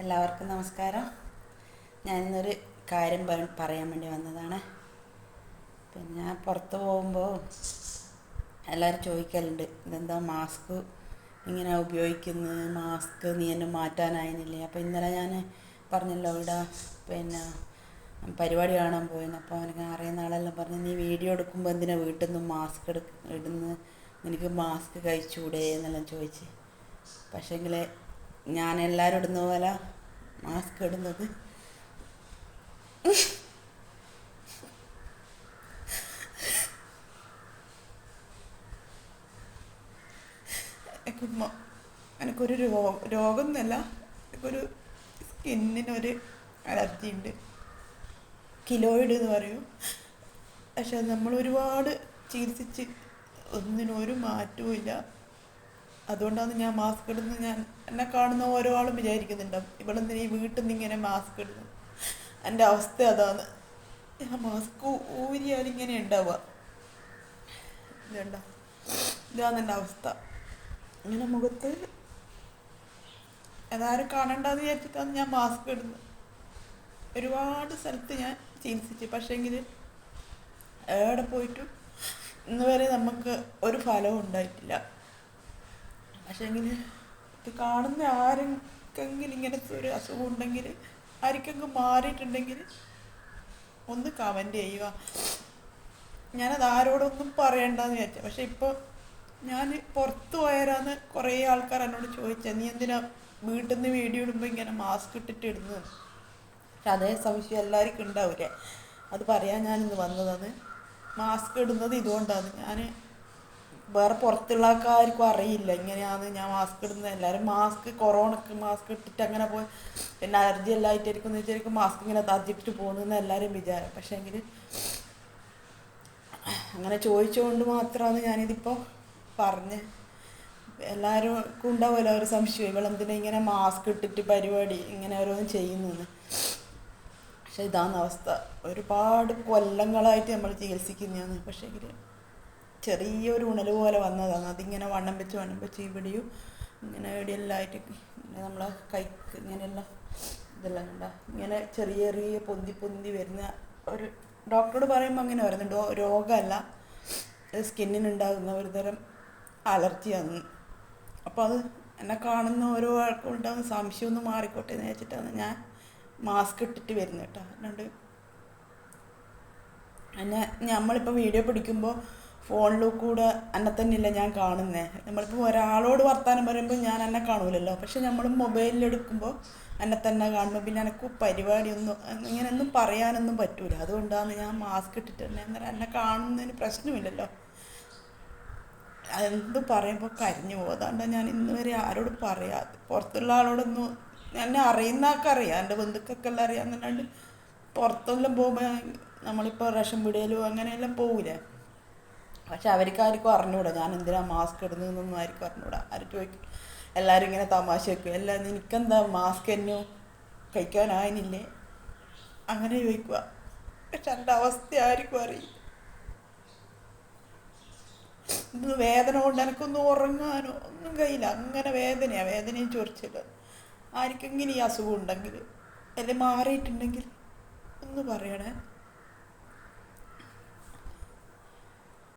എല്ലാവർക്കും നമസ്കാരം. ഞാൻ ഇന്നൊരു കാര്യം പറയാൻ വേണ്ടി വന്നതാണ്. പിന്നെ പുറത്ത് പോകുമ്പോൾ എല്ലാവരും ചോദിക്കലുണ്ട് ഇതെന്താ മാസ്ക് ഇങ്ങനെ ഉപയോഗിക്കുന്നത് മാസ്ക് നീ എന്നെ മാറ്റാനായിരുന്നില്ലേ അപ്പോൾ ഇന്നലെ ഞാൻ പറഞ്ഞല്ലോ ഇവിടെ പിന്നെ പരിപാടി കാണാൻ പോയെന്ന്. അപ്പോൾ എനിക്ക് അറിയുന്ന ആളെല്ലാം പറഞ്ഞു നീ വീഡിയോ എടുക്കുമ്പോൾ എന്തിനാ വീട്ടിൽ നിന്ന് മാസ്ക് എടുക്ക ഇടുന്നു? നിനക്ക് മാസ്ക് കഴിച്ചുകൂടെ എന്നെല്ലാം ചോദിച്ച്. പക്ഷേങ്കിൽ ഞാൻ എല്ലാവരും ഇടുന്ന പോലെ മാസ്ക് ഇടുന്നത്. എനിക്കൊരു രോ രോഗം എന്നല്ല എനിക്കൊരു സ്കിന്നിനൊരു അലർജി ഉണ്ട് കിലോയിഡ് എന്ന് പറയും. പക്ഷെ നമ്മൾ ഒരുപാട് ചികിത്സിച്ച് ഒന്നിനും ഒരു മാറ്റവും ഇല്ല അതുകൊണ്ടാണ് ഞാൻ മാസ്ക് ഇടുന്നത്. ഞാൻ എന്നെ കാണുന്ന ഓരോ ആളും വിചാരിക്കുന്നുണ്ടാവും ഇവളെന്തിനാ ഈ വീട്ടിൽ നിന്ന് ഇങ്ങനെ മാസ്ക് ഇടുന്നു എന്റെ അവസ്ഥ അതാണ്. ഞാൻ മാസ്ക് ഊരിയാൽ ഇങ്ങനെ ഉണ്ടാവുക. ഇതാണ് എന്റെ അവസ്ഥ. ഇങ്ങനെ മുഖത്ത് അതാരും കാണണ്ടെന്ന് വിചാരിച്ചിട്ടാണ് ഞാൻ മാസ്ക് ഇടുന്നത്. ഒരുപാട് സ്ഥലത്ത് ഞാൻ ചികിത്സിച്ചു. പക്ഷേങ്കിൽ എവിടെ പോയിട്ടും ഇന്ന് വരെ നമുക്ക് ഒരു ഫലവും ഉണ്ടായിട്ടില്ല. പക്ഷേങ്കിൽ ഇത് കാണുന്ന ആർക്കെങ്കിലും ഇങ്ങനത്തെ ഒരു അസുഖം ഉണ്ടെങ്കിൽ ആർക്കെങ്കിലും മാറിയിട്ടുണ്ടെങ്കിൽ ഒന്ന് കമന്റ് ചെയ്യുക. ഞാനത് ആരോടൊന്നും പറയണ്ടെന്ന് വിചാരിച്ചു. പക്ഷെ ഇപ്പോൾ ഞാൻ പുറത്ത് പോയാരാന്ന് കുറേ ആൾക്കാർ എന്നോട് ചോദിച്ചത് നീ എന്തിനാ വീട്ടിൽ നിന്ന് വീഡിയോ ഇടുമ്പോൾ ഇങ്ങനെ മാസ്ക് ഇട്ടിട്ട് ഇടുന്നത്? പക്ഷെ അതേ സംശയം എല്ലാവർക്കും ഉണ്ടാവില്ലേ അത് പറയാൻ ഞാനിന്ന് വന്നതാണ്. മാസ്ക് ഇടുന്നത് ഇതുകൊണ്ടാണ്. ഞാൻ വേറെ പുറത്തുള്ള ആൾക്കാർക്കും അറിയില്ല. ഇങ്ങനെയാണ് ഞാൻ മാസ്ക് ഇടുന്നത്. എല്ലാവരും മാസ്ക് കൊറോണക്ക് മാസ്ക് ഇട്ടിട്ട് അങ്ങനെ പോയി. പിന്നെ അലർജി എല്ലാം ആയിട്ടായിരിക്കും എന്ന് വെച്ചാൽ മാസ്ക് ഇങ്ങനെ തർജിച്ചിട്ട് പോകുന്നതെന്ന് എല്ലാവരും വിചാരം പക്ഷേ എങ്കിൽ അങ്ങനെ ചോദിച്ചുകൊണ്ട് മാത്രമാണ് ഞാനിതിപ്പോൾ പറഞ്ഞ്. എല്ലാവർക്കും ഉണ്ടാവുമല്ലോ ഒരു സംശയം. ഇവളെന്തിനാ ഇങ്ങനെ മാസ്ക് ഇട്ടിട്ട് പരിപാടി ഇങ്ങനെ ഓരോന്നും ചെയ്യുന്നത് പക്ഷെ ഇതാണ് അവസ്ഥ. ഒരുപാട് കൊല്ലങ്ങളായിട്ട് നമ്മൾ ചികിത്സിക്കുന്നതാണ്. പക്ഷേ ചെറിയൊരു ഉണൽ പോലെ വന്നതാണ്. അതിങ്ങനെ വണ്ണം വെച്ച് വണ്ണം വെച്ച് ഇവിടെയും ഇങ്ങനെ ഇങ്ങനെ നമ്മളെ കൈക്ക് ഇങ്ങനെയുള്ള ഇതെല്ലാം കണ്ട. ഇങ്ങനെ ചെറിയ ചെറിയ പൊന്തി പൊന്തി വരുന്ന ഒരു ഡോക്ടറോട് പറയുമ്പോൾ അങ്ങനെ വരുന്നുണ്ട്. രോഗമല്ല. സ്കിന്നിനുണ്ടാകുന്ന ഒരു തരം അലർജിയാണ്. അപ്പോൾ അത് എന്നെ കാണുന്ന ഓരോ ആൾക്കും ഉണ്ടാകുന്ന സംശയം ഒന്ന് മാറിക്കോട്ടെ എന്ന് വെച്ചിട്ടാണ് ഞാൻ മാസ്ക് ഇട്ടിട്ട് വരുന്നത് കേട്ടോ. അല്ലാണ്ട് എന്നെ നമ്മളിപ്പോൾ വീഡിയോ പിടിക്കുമ്പോൾ ഫോണിൽ കൂടെ എന്നെ തന്നെയല്ല ഞാൻ കാണുന്നത് നമ്മളിപ്പോൾ ഒരാളോട് വർത്താനം പറയുമ്പോൾ ഞാൻ എന്നെ കാണൂലല്ലോ. പക്ഷെ നമ്മൾ മൊബൈലിൽ എടുക്കുമ്പോൾ എന്നെ തന്നെ കാണുമ്പോൾ പിന്നെ എനിക്ക് പരിപാടിയൊന്നും ഇങ്ങനെയൊന്നും പറയാനൊന്നും പറ്റൂല. അതുകൊണ്ടാണ് ഞാൻ മാസ്ക് ഇട്ടിട്ട് തന്നെ അന്നേരം എന്നെ കാണുന്നതിന് പ്രശ്നമില്ലല്ലോ. എന്ത് പറയുമ്പോൾ കരിഞ്ഞു പോകും. അതുകൊണ്ടാണ് ഞാൻ ഇന്ന് വരെ ആരോടും പറയാതെ പുറത്തുള്ള ആളോടൊന്നും എന്നെ അറിയുന്ന ആൾക്കറിയാം എന്റെ ബന്ധുക്കൾക്കെല്ലാം എല്ലാം അറിയാമെന്നല്ലാണ്ട് പുറത്തെല്ലാം പോകുമ്പോൾ നമ്മളിപ്പോൾ റേഷൻ പീടികയിലും അങ്ങനെയെല്ലാം പോവില്ലേ പക്ഷെ അവർക്ക് ആർക്കും അറിഞ്ഞൂടാ. ഞാൻ എന്തിനാ മാസ്ക് ഇടുന്നതെന്നൊന്നും ആർക്കും അറിഞ്ഞുകൂടാ ആരും ചോദിക്കും? എല്ലാവരും ഇങ്ങനെ തമാശ വെക്കും. എല്ലാം എനിക്കെന്താ മാസ്ക് എന്നോ? കഴിക്കാനായില്ലേ അങ്ങനെ ചോദിക്കുക പക്ഷെ എന്റെ അവസ്ഥ ആർക്കും അറിയില്ല. ഇന്ന് വേദന കൊണ്ട് എനിക്കൊന്നും ഉറങ്ങാനോ ഒന്നും കഴിയില്ല. അങ്ങനെ വേദനയാണ് വേദനയും ചൊറിച്ചില്ല ആർക്കെങ്കിലും ഈ അസുഖം ഉണ്ടെങ്കിൽ അല്ലെങ്കിൽ മാറിയിട്ടുണ്ടെങ്കിൽ ഒന്ന് പറയണേ.